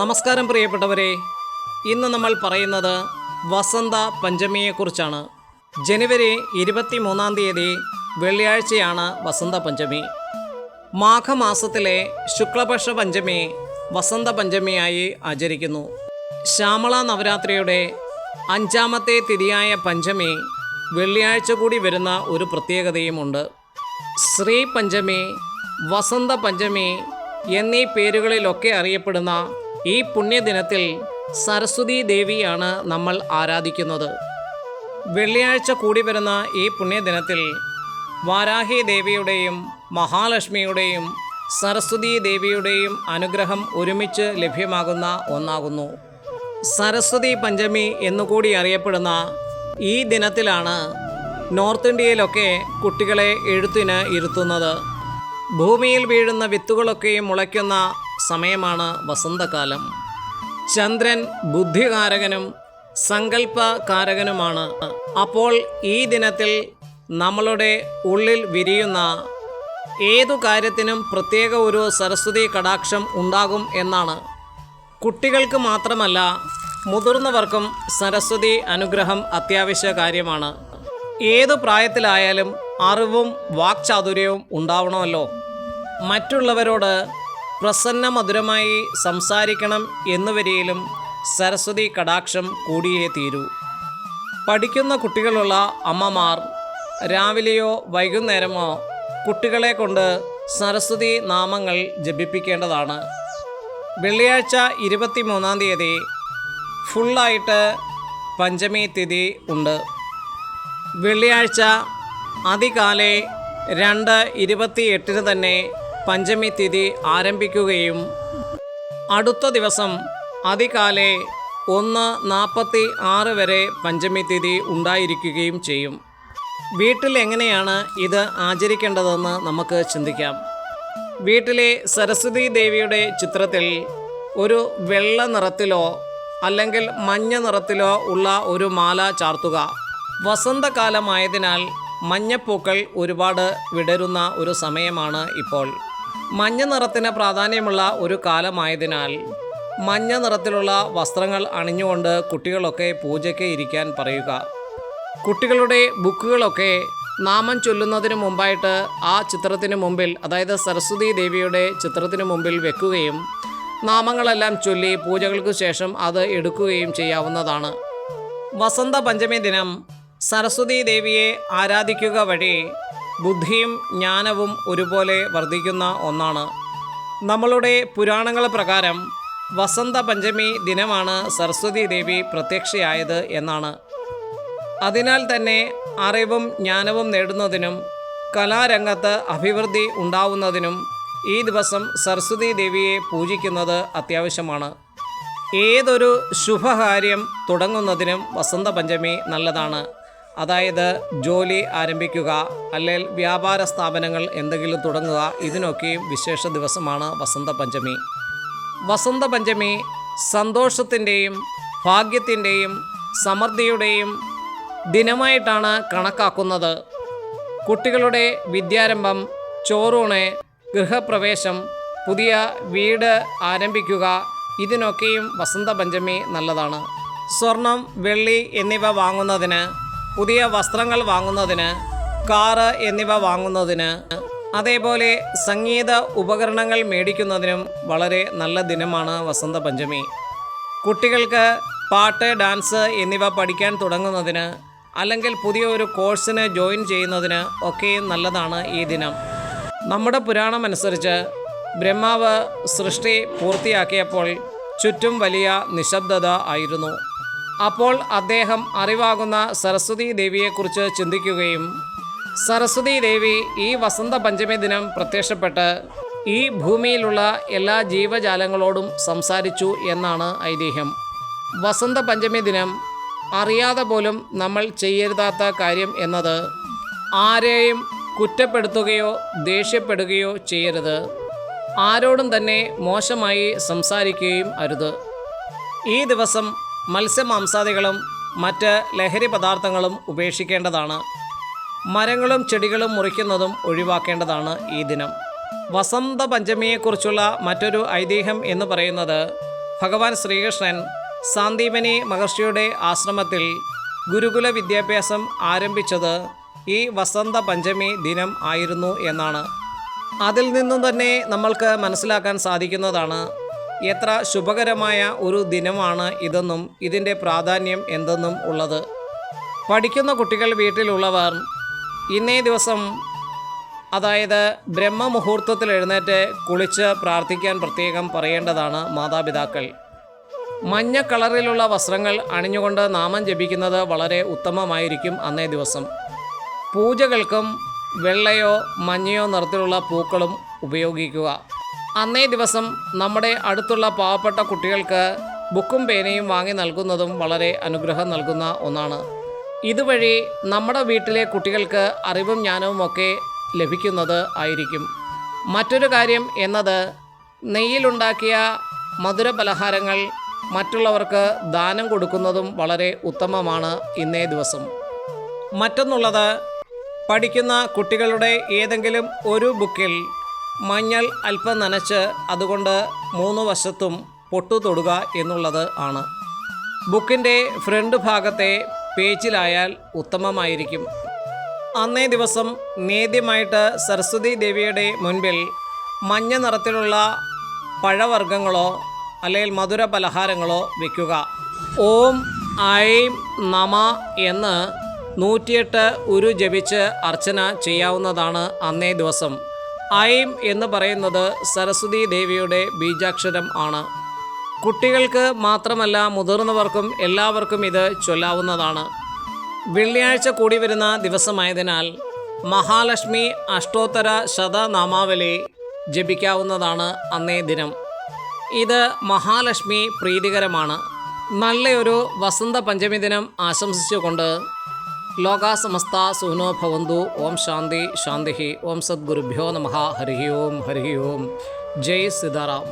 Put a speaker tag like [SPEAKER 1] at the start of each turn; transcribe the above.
[SPEAKER 1] നമസ്കാരം പ്രിയപ്പെട്ടവരെ. ഇന്ന് നമ്മൾ പറയുന്നത് വസന്ത പഞ്ചമിയെക്കുറിച്ചാണ്. ജനുവരി ഇരുപത്തി മൂന്നാം തീയതി വെള്ളിയാഴ്ചയാണ് വസന്ത പഞ്ചമി. മാഘമാസത്തിലെ ശുക്ലപക്ഷ പഞ്ചമി വസന്ത പഞ്ചമിയായി ആചരിക്കുന്നു. ശ്യാമള നവരാത്രിയുടെ അഞ്ചാമത്തെ തിരിയായ പഞ്ചമി വെള്ളിയാഴ്ച കൂടി വരുന്ന ഒരു പ്രത്യേകതയുമുണ്ട്. ശ്രീ പഞ്ചമി വസന്ത പഞ്ചമി എന്നീ പേരുകളിലൊക്കെ അറിയപ്പെടുന്ന ഈ പുണ്യദിനത്തിൽ സരസ്വതി ദേവിയാണ് നമ്മൾ ആരാധിക്കുന്നത്. വെള്ളിയാഴ്ച കൂടി വരുന്ന ഈ പുണ്യദിനത്തിൽ വാരാഹി ദേവിയുടെയും മഹാലക്ഷ്മിയുടെയും സരസ്വതി ദേവിയുടെയും അനുഗ്രഹം ഒരുമിച്ച് ലഭ്യമാകുന്ന ഒന്നാകുന്നു. സരസ്വതി പഞ്ചമി എന്നുകൂടി അറിയപ്പെടുന്ന ഈ ദിനത്തിലാണ് നോർത്ത് ഇന്ത്യയിലൊക്കെ കുട്ടികളെ എഴുത്തിന് ഇരുത്തുന്നത്. ഭൂമിയിൽ വീഴുന്ന വിത്തുകളൊക്കെയും മുളയ്ക്കുന്ന സമയമാണ് വസന്തകാലം. ചന്ദ്രൻ ബുദ്ധികാരകനും സങ്കല്പകാരകനുമാണ്. അപ്പോൾ ഈ ദിനത്തിൽ നമ്മളുടെ ഉള്ളിൽ വിരിയുന്ന ഏതു കാര്യത്തിനും പ്രത്യേക ഒരു സരസ്വതി കടാക്ഷം ഉണ്ടാകും എന്നാണ്. കുട്ടികൾക്ക് മാത്രമല്ല മുതിർന്നവർക്കും സരസ്വതി അനുഗ്രഹം അത്യാവശ്യ കാര്യമാണ്. ഏതു പ്രായത്തിലായാലും അറിവും വാക്ചാതുര്യവും ഉണ്ടാവണമല്ലോ. മറ്റുള്ളവരോട് പ്രസന്ന മധുരമായി സംസാരിക്കണം എന്നുവരെയിലും സരസ്വതി കടാക്ഷം കൂടിയേ തീരൂ. പഠിക്കുന്ന കുട്ടികളുള്ള അമ്മമാർ രാവിലെയോ വൈകുന്നേരമോ കുട്ടികളെ കൊണ്ട് സരസ്വതി നാമങ്ങൾ ജപിപ്പിക്കേണ്ടതാണ്. വെള്ളിയാഴ്ച ഇരുപത്തി മൂന്നാം തീയതി ഫുള്ളായിട്ട് പഞ്ചമി തിഥി ഉണ്ട്. വെള്ളിയാഴ്ച അതികാലെ രണ്ട് ഇരുപത്തി എട്ടിന് തന്നെ പഞ്ചമി തിഥി ആരംഭിക്കുകയും അടുത്ത ദിവസം അതികാലെ ഒന്ന് നാൽപ്പത്തി ആറ് വരെ പഞ്ചമി തിഥി ഉണ്ടായിരിക്കുകയും ചെയ്യും. വീട്ടിൽ എങ്ങനെയാണ് ഇത് ആചരിക്കേണ്ടതെന്ന് നമുക്ക് ചിന്തിക്കാം. വീട്ടിലെ സരസ്വതി ദേവിയുടെ ചിത്രത്തിൽ ഒരു വെള്ള നിറത്തിലോ അല്ലെങ്കിൽ മഞ്ഞ നിറത്തിലോ ഉള്ള ഒരു മാല ചാർത്തുക. വസന്തകാലമായതിനാൽ മഞ്ഞപ്പൂക്കൾ ഒരുപാട് വിടരുന്ന ഒരു സമയമാണ് ഇപ്പോൾ. മഞ്ഞ നിറത്തിന് പ്രാധാന്യമുള്ള ഒരു കാലമായതിനാൽ മഞ്ഞ നിറത്തിലുള്ള വസ്ത്രങ്ങൾ അണിഞ്ഞുകൊണ്ട് കുട്ടികളൊക്കെ പൂജയ്ക്ക് ഇരിക്കാൻ പറയുക. കുട്ടികളുടെ ബുക്കുകളൊക്കെ നാമം ചൊല്ലുന്നതിന് മുമ്പായിട്ട് ആ ചിത്രത്തിന് മുമ്പിൽ അതായത് സരസ്വതി ദേവിയുടെ ചിത്രത്തിന് മുമ്പിൽ വെക്കുകയും നാമങ്ങളെല്ലാം ചൊല്ലി പൂജകൾക്ക് ശേഷം അത് എടുക്കുകയും ചെയ്യാവുന്നതാണ്. വസന്ത പഞ്ചമി ദിനം സരസ്വതി ദേവിയെ ആരാധിക്കുക വഴി ബുദ്ധിയും ജ്ഞാനവും ഒരുപോലെ വർദ്ധിക്കുന്ന ഒന്നാണ്. നമ്മളുടെ പുരാണങ്ങൾ പ്രകാരം വസന്ത പഞ്ചമി ദിനമാണ് സരസ്വതി ദേവി പ്രത്യക്ഷയായത് എന്നാണ്. അതിനാൽ തന്നെ അറിവും ജ്ഞാനവും നേടുന്നതിനും കലാരംഗത്ത് അഭിവൃദ്ധി ഉണ്ടാവുന്നതിനും ഈ ദിവസം സരസ്വതി ദേവിയെ പൂജിക്കുന്നത് അത്യാവശ്യമാണ്. ഏതൊരു ശുഭകാര്യം തുടങ്ങുന്നതിനും വസന്തപഞ്ചമി നല്ലതാണ്. അതായത് ജോലി ആരംഭിക്കുക അല്ലെങ്കിൽ വ്യാപാര സ്ഥാപനങ്ങൾ എന്തെങ്കിലും തുടങ്ങുക ഇതിനൊക്കെയും വിശേഷ ദിവസമാണ് വസന്ത വസന്തപഞ്ചമി വസന്ത പഞ്ചമി സന്തോഷത്തിന്റെയും ഭാഗ്യത്തിന്റെയും സമൃദ്ധിയുടെയും ദിനമായിട്ടാണ് കണക്കാക്കുന്നത്. കുട്ടികളുടെ വിദ്യാരംഭം ചോറൂണ് ഗൃഹപ്രവേശം പുതിയ വീട് ആരംഭിക്കുക ഇതിനൊക്കെയും വസന്തപഞ്ചമി നല്ലതാണ്. സ്വർണം വെള്ളി എന്നിവ വാങ്ങുന്നതിന് പുതിയ വസ്ത്രങ്ങൾ വാങ്ങുന്നതിന് കാറ് എന്നിവ വാങ്ങുന്നതിന് അതേപോലെ സംഗീത ഉപകരണങ്ങൾ മേടിക്കുന്നതിനും വളരെ നല്ല ദിനമാണ് വസന്തപഞ്ചമി കുട്ടികൾക്ക് പാട്ട് ഡാൻസ് എന്നിവ പഠിക്കാൻ തുടങ്ങുന്നതിന് അല്ലെങ്കിൽ പുതിയ ഒരു കോഴ്സിന് ജോയിൻ ചെയ്യുന്നതിന് ഒക്കെയും നല്ലതാണ് ഈ ദിനം. നമ്മുടെ പുരാണം അനുസരിച്ച് ബ്രഹ്മാവ് സൃഷ്ടി പൂർത്തിയാക്കിയപ്പോൾ ചുറ്റും വലിയ നിശബ്ദത ആയിരുന്നു. അപ്പോൾ അദ്ദേഹം അറിവാകുന്ന സരസ്വതി ദേവിയെക്കുറിച്ച് ചിന്തിക്കുകയും സരസ്വതി ദേവി ഈ വസന്ത പഞ്ചമി ദിനം പ്രത്യക്ഷപ്പെട്ട് ഈ ഭൂമിയിലുള്ള എല്ലാ ജീവജാലങ്ങളോടും സംസാരിച്ചു എന്നാണ് ഐതിഹ്യം. വസന്ത പഞ്ചമി ദിനം അറിയാതെ പോലും നമ്മൾ ചെയ്യരുതാത്ത കാര്യം എന്നത് ആരെയും കുറ്റപ്പെടുത്തുകയോ ദേഷ്യപ്പെടുകയോ ചെയ്യരുത്. ആരോടും തന്നെ മോശമായി സംസാരിക്കുകയും അരുത്. ഈ ദിവസം മത്സ്യമാംസാദികളും മറ്റ് ലഹരി പദാർത്ഥങ്ങളും ഉപേക്ഷിക്കേണ്ടതാണ്. മരങ്ങളും ചെടികളും മുറിക്കുന്നതും ഒഴിവാക്കേണ്ടതാണ് ഈ ദിനം. വസന്ത പഞ്ചമിയെക്കുറിച്ചുള്ള മറ്റൊരു ഐതിഹ്യം എന്ന് പറയുന്നത് ഭഗവാൻ ശ്രീകൃഷ്ണൻ സാന്ദീപനി മഹർഷിയുടെ ആശ്രമത്തിൽ ഗുരുകുല വിദ്യാഭ്യാസം ആരംഭിച്ചത് ഈ വസന്ത പഞ്ചമി ദിനം ആയിരുന്നു എന്നാണ്. അതിൽ നിന്നും തന്നെ നമ്മൾക്ക് മനസ്സിലാക്കാൻ സാധിക്കുന്നതാണ് എത്ര ശുഭകരമായ ഒരു ദിനമാണ് ഇതെന്നും ഇതിന്റെ പ്രാധാന്യം എന്തെന്നും ഉള്ളത്. പഠിക്കുന്ന കുട്ടികൾ വീട്ടിലുള്ളവർ ഇന്നേ ദിവസം അതായത് ബ്രഹ്മമുഹൂർത്തത്തിൽ എഴുന്നേറ്റ് കുളിച്ച് പ്രാർത്ഥിക്കാൻ പ്രത്യേകം പറയേണ്ടതാണ് മാതാപിതാക്കൾ. മഞ്ഞ കളറിലുള്ള വസ്ത്രങ്ങൾ അണിഞ്ഞുകൊണ്ട് നാമം ജപിക്കുന്നത് വളരെ ഉത്തമമായിരിക്കും അന്നേ ദിവസം. പൂജകൾക്കും വെള്ളയോ മഞ്ഞയോ നിറത്തിലുള്ള പൂക്കളും ഉപയോഗിക്കുക. അന്നേ ദിവസം നമ്മുടെ അടുത്തുള്ള പാവപ്പെട്ട കുട്ടികൾക്ക് ബുക്കും പേനയും വാങ്ങി നൽകുന്നതും വളരെ അനുഗ്രഹം നൽകുന്ന ഒന്നാണ്. ഇതുവഴി നമ്മുടെ വീട്ടിലെ കുട്ടികൾക്ക് അറിവും ജ്ഞാനവും ഒക്കെ ലഭിക്കുന്നത് ആയിരിക്കും. മറ്റൊരു കാര്യം എന്നത് നെയ്യിലുണ്ടാക്കിയ മധുര പലഹാരങ്ങൾ മറ്റുള്ളവർക്ക് ദാനം കൊടുക്കുന്നതും വളരെ ഉത്തമമാണ് ഇന്നേ ദിവസം. മറ്റൊന്നുള്ളത് പഠിക്കുന്ന കുട്ടികളുടെ ഏതെങ്കിലും ഒരു ബുക്കിൽ മഞ്ഞൾ അല്പം നനച്ച് അതുകൊണ്ട് മൂന്ന് വശത്തും പൊട്ടു തൊടുക എന്നുള്ളത് ആണ്. ബുക്കിന്റെ ഫ്രണ്ട് ഭാഗത്തെ പേജിലായാൽ ഉത്തമമായിരിക്കും. അന്നേ ദിവസം നേദ്യമായിട്ട് സരസ്വതി ദേവിയുടെ മുൻപിൽ മഞ്ഞ നിറത്തിലുള്ള പഴവർഗങ്ങളോ അല്ലെങ്കിൽ മധുര പലഹാരങ്ങളോ വയ്ക്കുക ഓം ഐം നമ എന്ന് നൂറ്റിയെട്ട് ഉരു ജപിച്ച് അർച്ചന ചെയ്യാവുന്നതാണ് അന്നേ ദിവസം. ഐം എന്ന് പറയുന്നത് സരസ്വതി ദേവിയുടെ ബീജാക്ഷരം ആണ്. കുട്ടികൾക്ക് മാത്രമല്ല മുതിർന്നവർക്കും എല്ലാവർക്കും ഇത് ചൊല്ലാവുന്നതാണ്. വെള്ളിയാഴ്ച കൂടി വരുന്ന ദിവസമായതിനാൽ മഹാലക്ഷ്മി അഷ്ടോത്തര ശതനാമാവലി ജപിക്കാവുന്നതാണ് അന്നേ ദിനം. ഇത് മഹാലക്ഷ്മി പ്രീതികരമാണ്. നല്ലയൊരു വസന്ത പഞ്ചമി ദിനം ആശംസിച്ചുകൊണ്ട് लोक समस्ता सुनो भवंतु ओम शांति शांति। ओम सद्गुभ्यो नम। हरि ओम हरि ओम। जय सीताराम